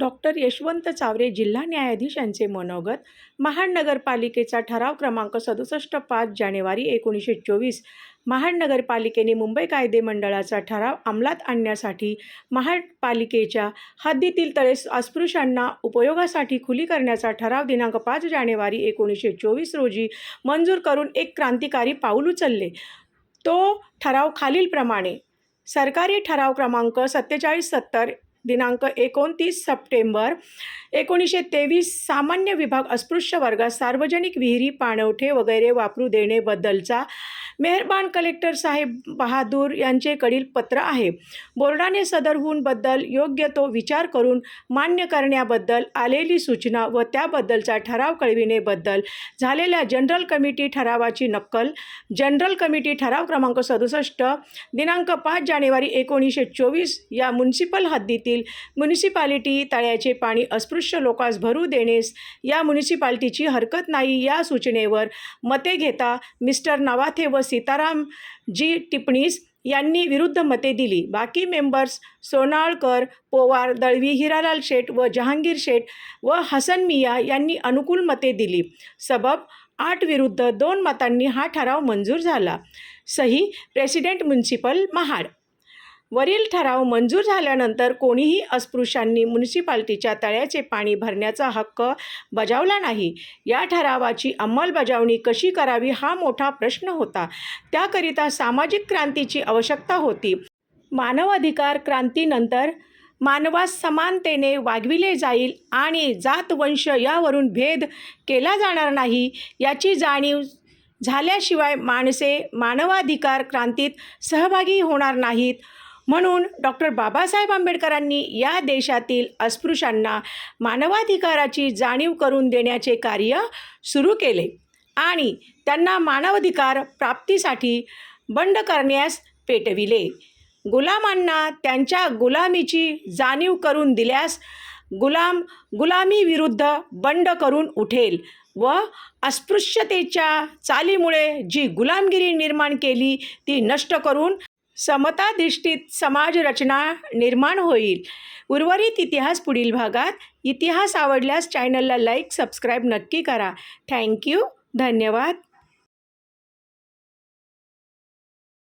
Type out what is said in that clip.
Doctor Yashwant Chaware जिल्हा न्यायाधीश यांचे मनोगत महाड नगरपालिकेचा ठराव क्रमांक सदुसष्ट पाच जानेवारी एकोणीसशे चोवीस. महाड नगरपालिकेने मुंबई कायदे मंडळाचा ठराव अंमलात आणण्यासाठी महापालिकेच्या हद्दीतील तळे अस्पृश्यांना उपयोगासाठी खुली करण्याचा ठराव दिनांक पाच जानेवारी एकोणीसशे चोवीस रोजी मंजूर करून एक क्रांतिकारी पाऊल उचलले. तो ठराव खालीलप्रमाणे सरकारी ठराव क्रमांक सत्तेचाळीस सत्तर दिनांक एकोणतीस सप्टेंबर एकोणीसशे तेवीस सामान्य विभाग अस्पृश्य वर्गात सार्वजनिक विहिरी पाणवठे वगैरे वापरू देणेबद्दलचा मेहरबान कलेक्टर साहेब बहादूर यांचेकडील पत्र आहे. बोर्डाने सदरहूनबद्दल योग्य तो विचार करून मान्य करण्याबद्दल आलेली सूचना व त्याबद्दलचा ठराव कळविणेबद्दल झालेल्या जनरल कमिटी ठरावाची नक्कल जनरल कमिटी ठराव क्रमांक सदुसष्ट दिनांक पाच जानेवारी एकोणीसशे चोवीस या म्युन्सिपल हद्दीतील म्युनिसिपालिटी तळ्याचे पाणी अस्पृश्य लोकांस भरू देण्यास या म्युनिसिपालिटीची हरकत नाही या सूचनेवर मते घेता मिस्टर नवाथे व सीताराम जी टिपणीस यांनी विरुद्ध मते दिली. बाकी मेंबर्स सोनाळकर पोवार दळवी हिरालाल शेठ व जहांगीर शेठ व हसन मिया यांनी अनुकूल मते दिली. सबब आठ विरुद्ध दोन मतांनी हा ठराव मंजूर झाला. सही प्रेसिडेंट म्युन्सिपल महाड वरील ठराव मंजूर झाल्यानंतर कोणीही अस्पृश्यांनी म्युन्सिपाल्टीच्या तळ्याचे पाणी भरण्याचा हक्क बजावला नाही. या ठरावाची अंमलबजावणी कशी करावी हा मोठा प्रश्न होता. त्याकरिता सामाजिक क्रांतीची आवश्यकता होती. मानवाधिकार क्रांतीनंतर मानवास समानतेने वागविले जाईल आणि जात वंश यावरून भेद केला जाणार नाही याची जाणीव झाल्याशिवाय माणसे मानवाधिकार क्रांतीत सहभागी होणार नाहीत. म्हणून डॉक्टर बाबासाहेब आंबेडकरांनी या देशातील अस्पृश्यांना मानवाधिकाराची जाणीव करून देण्याचे कार्य सुरू केले आणि त्यांना मानवाधिकार प्राप्तीसाठी बंड करण्यास पेटविले. गुलामांना त्यांच्या गुलामीची जाणीव करून दिल्यास गुलाम गुलामीविरुद्ध बंड करून उठेल व अस्पृश्यतेच्या चालीमुळे जी गुलामगिरी निर्माण केली ती नष्ट करून समताधिष्ठित समाज रचना निर्माण होईल. उर्वरित इतिहास पुढील भागात. इतिहास आवडल्यास चॅनलला लाईक सबस्क्राईब नक्की करा. थँक्यू धन्यवाद.